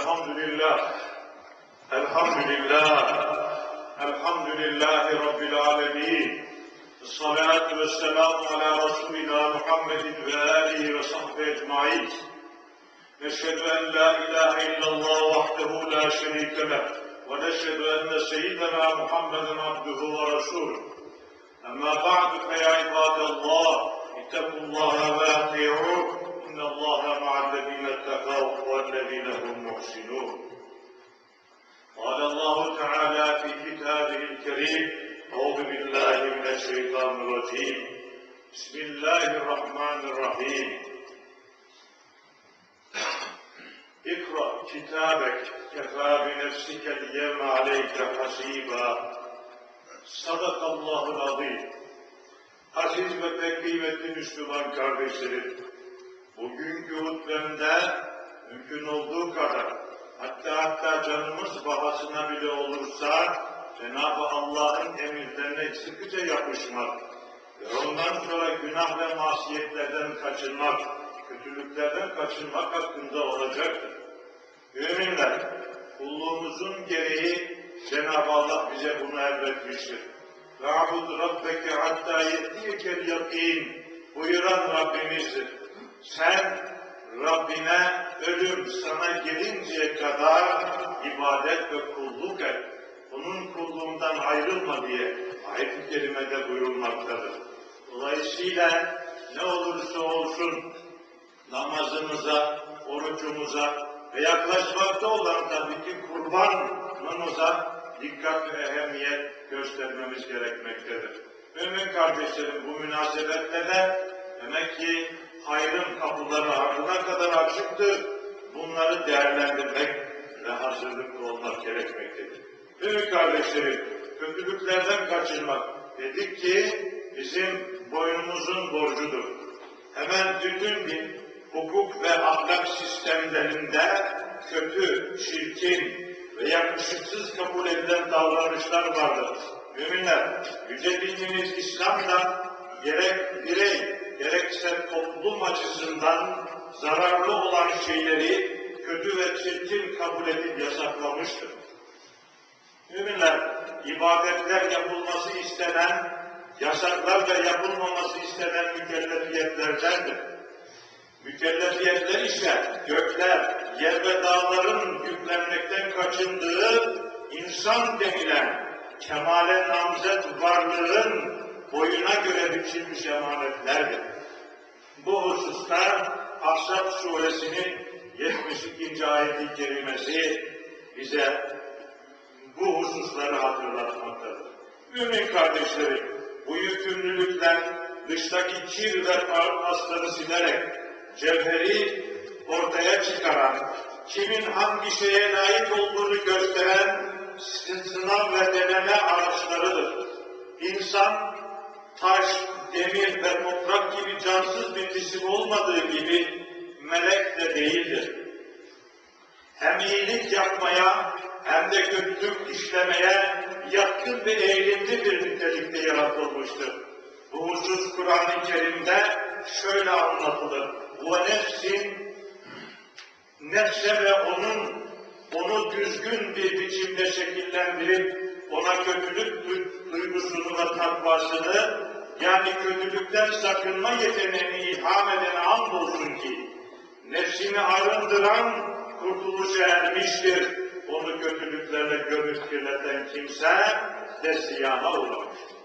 الحمد لله. الحمد لله. رب العالمين. الصلاة والسلام على رسولنا محمد وآله وصحبه أجمعين. نشهد أن لا إله إلا الله وحده لا شريك له ونشهد أن سيدنا محمدا عبده ورسوله. أما بعد فيا عباد الله اتقوا الله وأطيعوه. إن الله مع الذين اتقوا والذين هم محسنون قال الله تعالى في كتابه الكريم أعوذ بالله من الشيطان الرجيم بسم الله الرحمن الرحيم اقرأ كتابك كفى بنفسك اليوم عليك حسيبا صدق الله العظيم Aziz ve pek kıymetli Müslüman kardeşlerim, bugünkü hutbemde mümkün olduğu kadar hatta hatta canımız bahasına bile olursa Cenab-ı Allah'ın emirlerine sıkıca yapışmak ve ondan sonra günah ve masiyetlerden kaçınmak, kötülüklerden kaçınmak hakkında olacaktır. Müminler, kulluğumuzun gereği Cenab-ı Allah bize bunu emretmiştir. Rabud Rabbeke hatta yetiyekel yakin buyuran Rabbimizdir. Sen Rabbine ölüm sana gelinceye kadar ibadet ve kulluk et. Onun kulluğundan ayrılma diye ayet-i kerimede buyurulmaktadır. Dolayısıyla ne olursa olsun namazımıza, orucumuza ve yaklaşmakta olan tabii ki kurbanımıza dikkat ve ehemmiyet göstermemiz gerekmektedir. Mümin kardeşlerim bu münasebetle de demek ki hayrın kapıları ardına kadar açıktır. Bunları değerlendirmek ve hazırlıklı olmak gerekmektedir. Mümin kardeşlerim, kötülüklerden kaçınmak dedik ki bizim boynumuzun borcudur. Hemen bütün bir hukuk ve ahlak sistemlerinde kötü, çirkin ve yakışıksız kabul edilen davranışlar vardır. Müminler, yüce dinimiz İslam'da gerek birey, gerekse toplum açısından zararlı olan şeyleri kötü ve çirkin kabul edip yasaklamıştır. Müminler, ibadetler yapılması istenen, yasaklar ve yapılmaması istenen mükellefiyetlerdendir. Mükellefiyetler ise gökler, yer ve dağların yüklenmekten kaçındığı insan denilen kemale namzet varlığın boyuna göre biçilmiş emanetlerdir. Bu hususta Ahzab suresinin 72. ayet-i kerimesi bize bu hususları hatırlatmaktadır. Mümin kardeşlerim, bu yükümlülükler dıştaki kir ve pasları silerek cevheri ortaya çıkaran, kimin hangi şeye layık olduğunu gösteren sınav ve deneme araçlarıdır. İnsan, taş, demir ve toprak gibi cansız bir cisim olmadığı gibi melek de değildir. Hem iyilik yapmaya hem de kötülük işlemeye yatkın ve eğilimli bir nitelikte yaratılmıştır. Bu husus Kur'an-ı Kerim'de şöyle anlatılır. Nefsin nefse ve onun onu düzgün bir biçimde şekillendirip ona kötülük duygusunu ve takvasını yani kötülükten sakınma yeteneğini ilham edene andolsun ki nefsini arındıran kurtuluşa ermiştir. Onu kötülüklerle gömüp kirleten kimse de ziyana uğramıştır.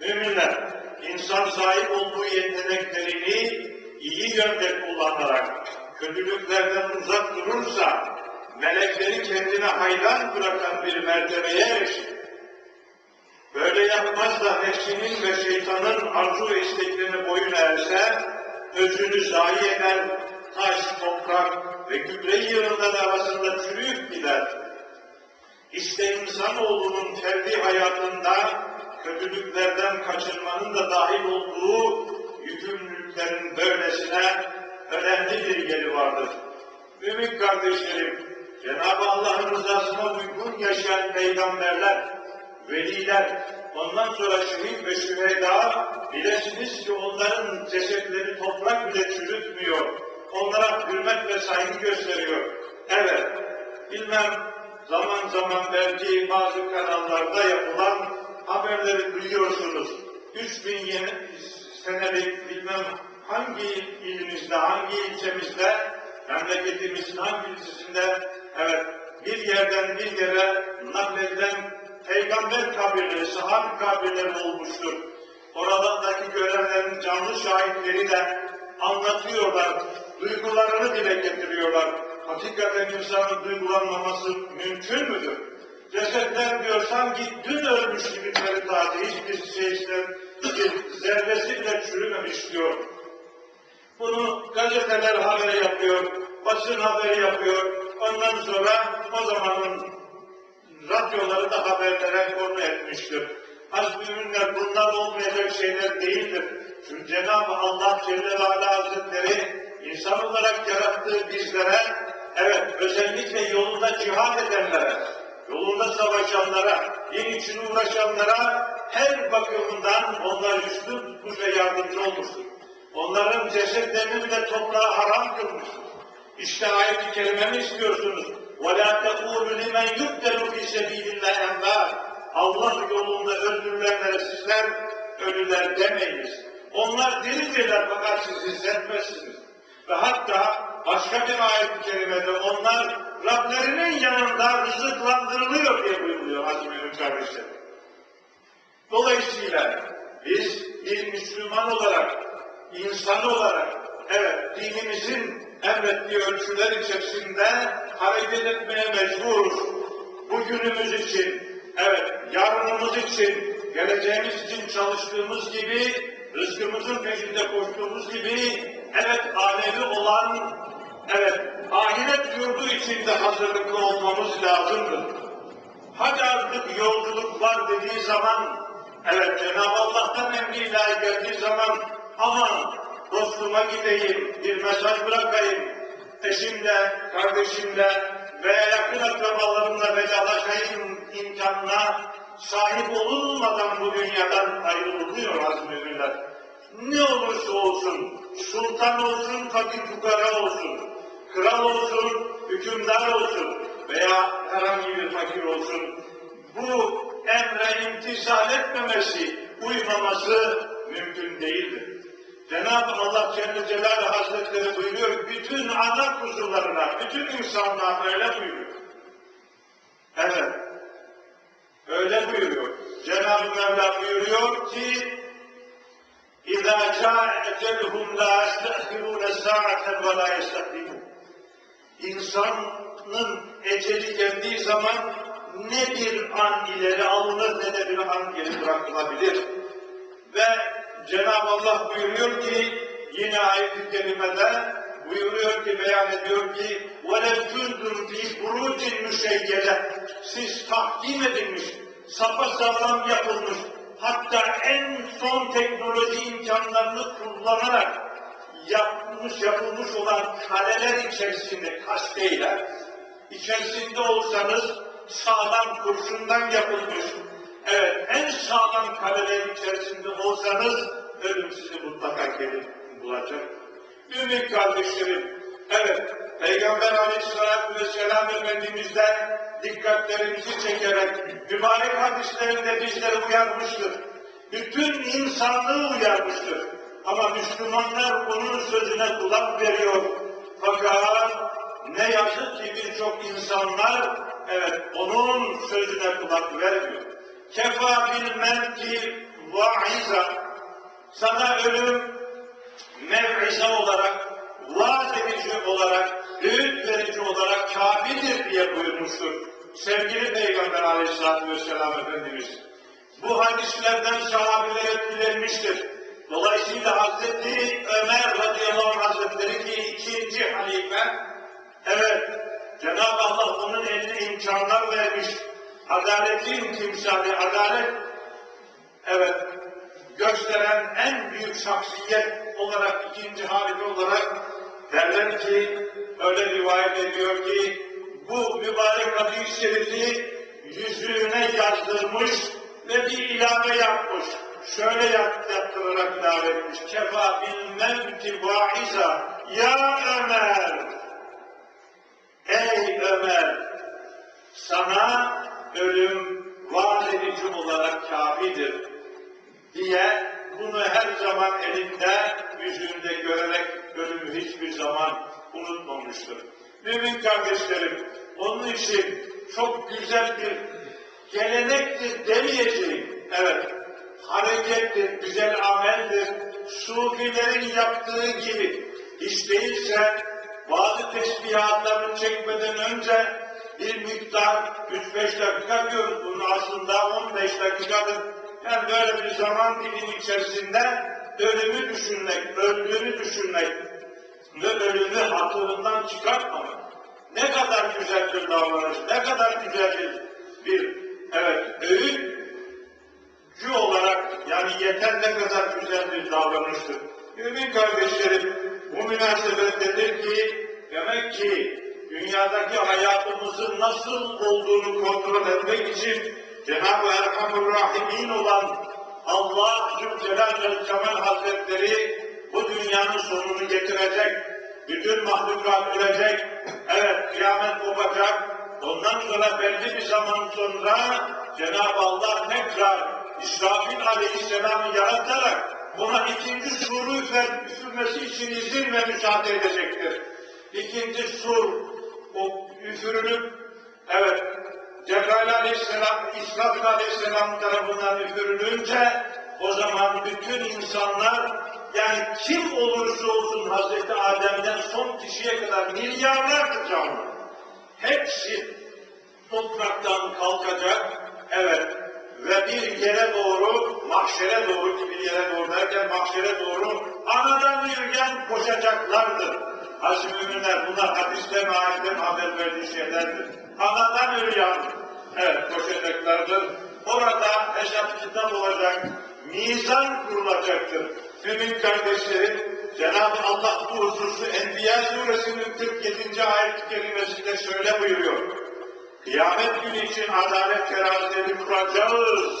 Müminler, insan sahip olduğu yeteneklerini iyi yönde kullanarak kötülüklerden uzak durursa, melekleri kendine hayran bırakan bir mertebeye erişir. Böyle yapmaz da nefsinin ve şeytanın arzu ve isteklerine boyun eğerse, özünü zayi eder, taş, toprak ve gübre yığınları arasında çürüyüp gider. İşte insanoğlunun ferdi hayatında kötülüklerden kaçınmanın da dahil olduğu yükümlülüklerin böylesine önemli bir yeri vardır. Mümin kardeşlerim, Cenab-ı Allah'ın rızasına uygun yaşayan peygamberler, veliler, ondan sonra şehit ve şüheda, bilesiniz ki onların cesetleri toprak bile çürütmüyor. Onlara hürmet ve saygı gösteriyor. Evet, bilmem zaman zaman belki bazı kanallarda yapılan haberleri duyuyorsunuz. 3000 yeni senelik bilmem hangi ilimizde, hangi ilçemizde, memleketimizin hangi ilçesinde evet bir yerden bir yere nakledilen peygamber kabirleri, sahabe kabirleri olmuştur. Oradaki görenlerin canlı şahitleri de anlatıyorlar, duygularını dile getiriyorlar. Hakikaten insanın duygulanmaması mümkün müdür? Cesetler diyor sanki dün ölmüş gibi taze, hiçbir bir zerresi bile çürümemiş diyor. Bunu gazeteler haber yapıyor, basın haberi yapıyor. Ondan sonra o zamanın radyoları da haberlere konu etmiştir. Az müminler bunlar olmayacak şeyler değildir. Çünkü Cenab-ı Allah Celle ve Ala Hazretleri insan olarak yarattığı bizlere, evet özellikle yolunda cihad edenlere, yolunda savaşanlara, din için uğraşanlara her bakımından onlar üstün tutmuş ve yardımcı olmuştur. Onların cesetlerini bile toprağa haram kılmıştır. İşte ayet-i kerimemi istiyorsunuz. وَلَا تَقُولُ لِمَنْ يُقْتَلُ فِي سَب۪يلِ اللّٰهِ اَنْبَارِ Allah yolunda öldürülenlere sizler ölüler demeyiniz. Onlar diridirler fakat siz hissetmezsiniz. Ve hatta başka bir ayet-i kerimede onlar Rablerinin yanında rızıklandırılıyor diye buyuruyor Azmi kardeşlerim. Dolayısıyla biz bir Müslüman olarak, insan olarak, evet dinimizin emrettiği ölçüler içerisinde hareket etmeye mecburuz. Bugünümüz için, evet yarınımız için, geleceğimiz için çalıştığımız gibi, rızkımızın peşinde koştuğumuz gibi, evet alevi olan, evet ahiret yurdu içinde hazırlıklı olmamız lazımdır. Hadi artık yolculuk var dediği zaman, evet Cenab-ı Allah'tan emri ilahi geldiği zaman, aman dostuma gideyim, bir mesaj bırakayım, eşimle, kardeşimle veya yakın akrabalarımla vedalaşayım imkanına sahip olunmadan bu dünyadan ayrılıyor az müminler. Ne olursa olsun, sultan olsun, fakir fukara olsun, kral olsun, hükümdar olsun veya herhangi bir fakir olsun, bu emre imtisal etmemesi, uymaması mümkün değildir. Cenab-ı Allah Celle Celaluhu Hazretleri buyuruyor, bütün ana kuzularına, bütün insanlığa öyle buyuruyor. Evet, öyle buyuruyor. Cenab-ı Mevla buyuruyor ki, اِذَا جَاءَ اَجَلُهُمْ لَا يَسْتَأْخِرُونَ سَاعَةً وَلَا يَسْتَقْدِمُونَ İnsanın eceli geldiği zaman ne bir an ileri alınır ne de bir an geri bırakılabilir. Ve Cenab-ı Allah buyuruyor ki yine ayet-i kerimede buyuruyor ki beyan ediyor ki وَلَوْ كُنْتُمْ ف۪ي بُرُوجٍ مُشَيَّدَ Siz tahkim edilmiş, sapasağlam yapılmış, hatta en son teknoloji imkanlarını kullanarak yapılmış, yapılmış olan kaleler içerisinde, kasteyle, içerisinde olsanız sağlam kurşundan yapılmış, evet en sağlam kaleler içerisinde olsanız ölüm sizi mutlaka gelip bulacak. Mümin kardeşlerim, evet Peygamber Aleyhisselatü Vesselam Efendimiz'den dikkatlerimizi çekerek mübarek hadislerinde bizleri uyarmıştır. Bütün insanlığı uyarmıştır. Ama Müslümanlar onun sözüne kulak veriyor. Fakat ne yazık ki birçok insanlar evet onun sözüne kulak vermiyor. Kefa bil mevki vaiza sana ölüm mev'ize olarak, vaaz edici olarak, öğüt verici olarak kafidir diye buyurmuştur. Sevgili Peygamber Aleyhisselatü Vesselam Efendimiz. Bu hadislerden sahabeler etkilenmiştir. Dolayısıyla Hazreti Ömer radıyallahu anh hazretleri ki ikinci halife, evet Cenab-ı Allah onun eline imkanlar vermiş. Adaletin timsali, adalet, evet gösteren en büyük şahsiyet olarak, ikinci halife olarak derler ki, öyle rivayet ediyor ki, bu mübarek hadis-i şerifi yüzüğüne yazdırmış ve bir ilave yapmış. Şöyle yap, yaptırarak ilave etmiş. Kefa bil mevti vaiza. Ya Ömer! Ey Ömer! sana ölüm vaat edici olarak kafidir diye bunu her zaman elinde, yüzünde görerek ölümü hiçbir zaman unutmamıştır. Mümin kardeşlerim, onun için çok güzel bir gelenektir demeyeceğim. Evet, harekettir, güzel ameldir. Sufilerin yaptığı gibi hiç değilse bazı tesbihatlarını çekmeden önce bir miktar 3-5 dakika diyoruz. Bunun aslında 15 dakikadır. Yani böyle bir zaman dilimi içerisinde ölümü düşünmek, öldüğünü düşünmek ve ölümü hatırından çıkartmamak. Ne kadar güzel bir davranış, ne kadar güzel bir evet, öğütcü olarak yani yeter ne kadar güzel bir davranıştır. Mümin kardeşlerim, bu münasebettedir ki demek ki dünyadaki hayatımızın nasıl olduğunu kontrol etmek için Cenab-ı Erhamur Rahimin olan Allah Zülcelal ve Kemal Hazretleri bu dünyanın sonunu getirecek. Bütün mahlukat ölecek. Evet kıyamet kopacak. Ondan sonra belli bir zaman sonra Cenab-ı Allah tekrar İsrafil Aleyhisselam'ı yaratarak ona ikinci suru üfürmesi için izin ve müsaade edecektir. İkinci sur o üfürülüp evet Cebrail Aleyhisselam, İsrafil Aleyhisselam tarafından üfürülünce o zaman bütün insanlar yani kim olursa olsun Hazreti Adem'den son kişiye kadar milyarlarca canlı hepsi topraktan kalkacak evet ve bir yere doğru mahşere doğru bir yere doğru derken mahşere doğru anadan yürüyen koşacaklardır. Aziz müminler bunlar hadiste ayetten haber verdiği şeylerdir. Anadan yürüyen evet koşacaklardır. Orada hesap kitap olacak, mizan kurulacaktır. Mümin kardeşlerim, Cenab-ı Allah bu hususu Enbiya suresinin 47. ayet kelimesinde şöyle buyuruyor. Kıyamet günü için adalet terazileri kuracağız.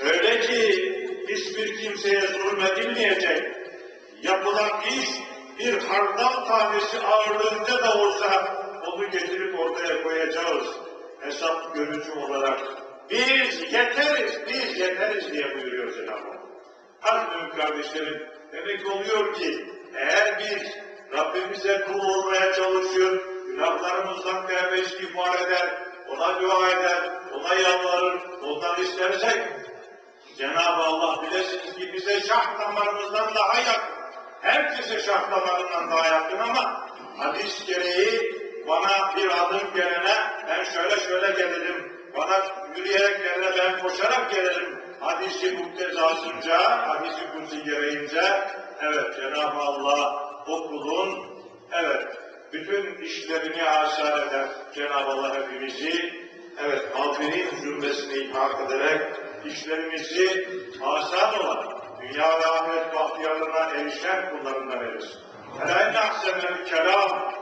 Öyle ki hiçbir kimseye zulmedilmeyecek. Yapılan iş bir hardal tanesi ağırlığında da olsa onu getirip ortaya koyacağız. Hesap görücü olarak. Biz yeteriz, biz yeteriz diye buyuruyor Cenab-ı Allah. Hadi kardeşlerim, demek oluyor ki eğer biz Rabbimize kul olmaya çalışıyor, günahlarımızdan tevbe istiğfar eder, ona dua eder, ona yalvarır, ondan istersek Cenab-ı Allah bilesiniz ki bize şah damarımızdan daha yakın. Herkese şah damarından daha yakın ama hadis gereği bana bir adım gelene ben şöyle şöyle gelirim, bana yürüyerek gelene ben koşarak gelirim. Hadisi muktezasınca, hadisi kutsi gereğince evet Cenab-ı Allah o kulun evet bütün işlerini asar eder. Cenab-ı Allah hepimizi evet mağfirin cümlesini ihak ederek işlerimizi asan olan dünya ve ahiret bahtiyarlarına erişen kullarından eylesin. Hele en ahsenel kelam